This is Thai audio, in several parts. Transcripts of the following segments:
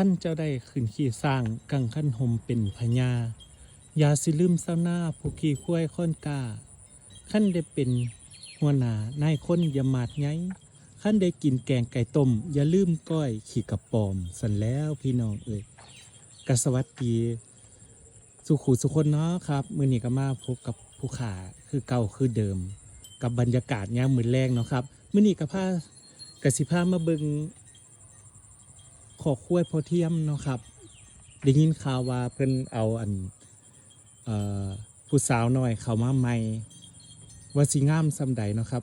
ขั้นเจ้าได้ขึ้นขี่สร้างกังขั้นหมเป็นพญา ยาสิลืมเศร้าหน้าผู้ขี่คุ้ยค้นกาขั้นได้เป็นหัวหน้านายคนอย่ามาดไงขั้นได้กินแกงไก่ต้ม อย่าลืมก้อยขี่กระปอม สันแล้วพี่น้องเอ้ยกสวัสดีสุขุสุคนเนาะครับ มือนี้ก็มาพบกับผู้ขาคือเก่าคือเดิม กับบรรยากาศยามมือแรงเนาะครับ มือนี้กับผ้ากสิผ้ามาเบิง อคุ้วยพอเทียมเนาะครับได้ยินข่าวว่าเพิ่นเอาอันผู้สาวหน่อยเข้ามาใหม่ว่าสิงามซำใดเนาะครับ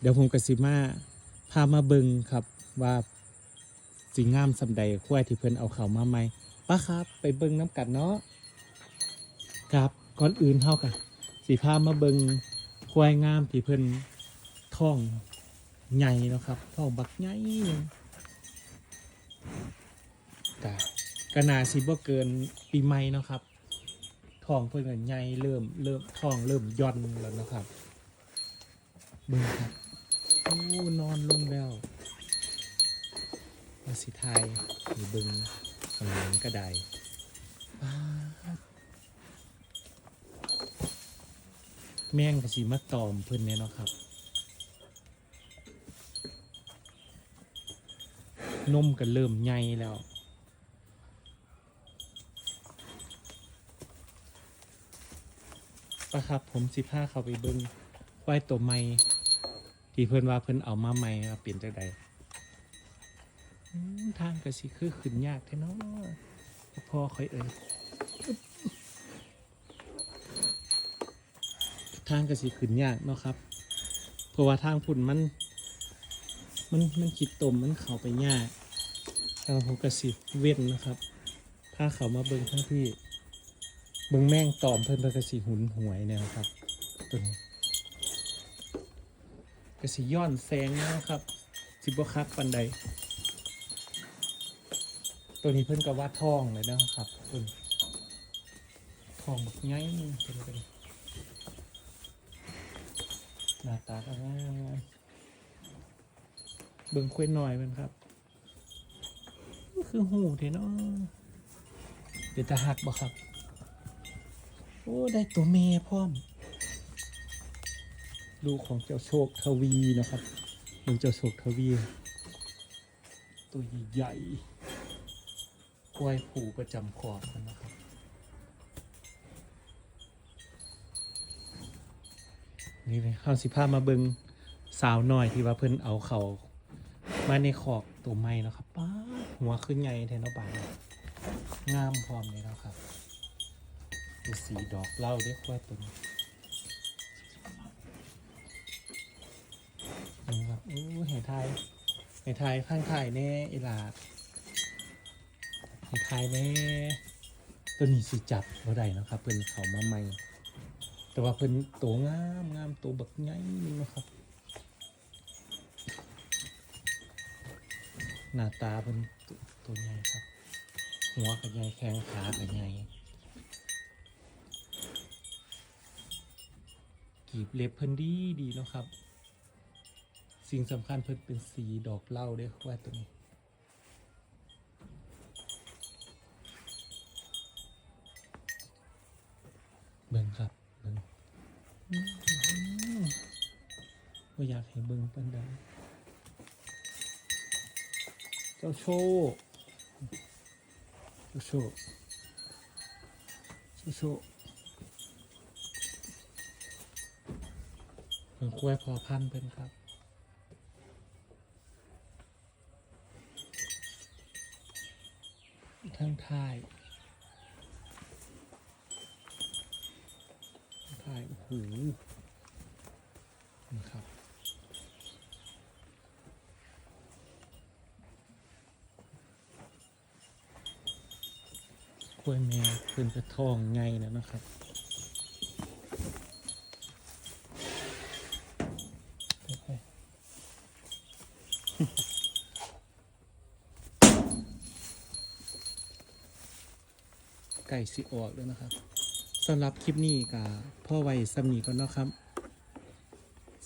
เดี๋ยวผมกับสิมาพามาเบิงครับว่าสิงามซำใดคุ้วยที่เพิ่นเอาเข้ามาใหม่ป้าครับไปเบิงน้ำกันเนาะครับก่อนอื่นเท่ากันสีพามาเบิงควายงามที่เพิ่นท้องใหญ่เนาะครับท้องบักใหญ่ กะกะนาสิบ่เกินปีใหม่เนาะครับทองเพิ่นก็ใหญ่เริ่มเริ่มทองเริ่มย่อนแล้วนะครับเบิ่งครับโอ้นอนลงแล้วมาสิไทยหรือเบิ่งข้างหลังก็ได้แม่งก็สิมาตอมเพิ่นเนี่ยเนาะครับ นมก็เริ่มใหญ่แล้วปะครับผมสิพาเขาไปเบิ้งควายตัวใหม่ที่เพิ่นว่าเพิ่นเอามาใหม่เปลี่ยนจากใดทางก็สิคือขึ้นยากแท้เนาะพ่อค่อยเอ่ยทางก็สิขึ้นยากเนาะครับ เพราะว่าทางพุ่นมัน มันมันคิดตมมันเข้าไปยากทางผมกระสิเว้นนะครับถ้าเขามาเบิ้งทั้งพี่เบิ้งแม่งตอมเพิ่นเพิ่นกระสิหุนหวยเนี่ยนะครับตัวนี้กระสิย้อนแสงนะครับสิบคักปันใด ตัวนี้เพิ่นก็ว่าทองเลยนะครับตัวนี้ทองแบบง่ายเป็นเป็นหน้าตาก็ง่าย เบิ่งคุยหน่อยมันครับ คือหูเทเนาะเดี๋ยวจะหักบ่ครับ โอ้ ได้ตัวเมย์พร้อม ลูกของเจ้าโชคทวีนะครับลูกเจ้าโชคทวี ตัวใหญ่ๆควายผูประจำขอบมันนะครับนี่เลยข้าวสิผ้ามาเบิงสาวหน่อยที่ว่าเพิ่นเอาเขา มาในขอกตัวไม้แล้วครับป้าหัวขึ้นใหญ่แทนเนาบางงามพร้อมเลยแล้วครับดูสีดอกเล่าเรียกว่าตัวนี้นี่ครับอู้เห็นไทยเห็นไทยข้างไทยแน่อีลาเห็นไทยแน่ตัวนี้สิจับบ่ได้นะครับเพิ่นเขามาใหม่ แต่ว่าเพิ่นตัวงามงามตัวบักใหญ่นึงนะครับ หน้าตาเป็นตัวใหญ่ครับ หัวกับใหญ่แข้งขากับใหญ่กีบเล็บเพิ่นดีดีเนาะครับ สิ่งสำคัญเพิ่นเป็นสีดอกเหล้าด้วยว่าตัวนี้เบิ่งครับเบิ่งว่าอยากให้เบิ่งปันใดเจ้าโชคเจ้าโชคเจ้าโชคเบิ่งกล้วยพอพันธุ์เพิ่นครับ ทั้งท้ายถ่ายโอ้โหนะครับ ล้วยแม่เพิ่นกระทองไงแล้วนะครับไก่สิออกแล้วนะครับสำหรับคลิปนี้กับพ่อไว้สำนีก่อนนะครับ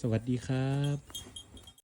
สวัสดีครับ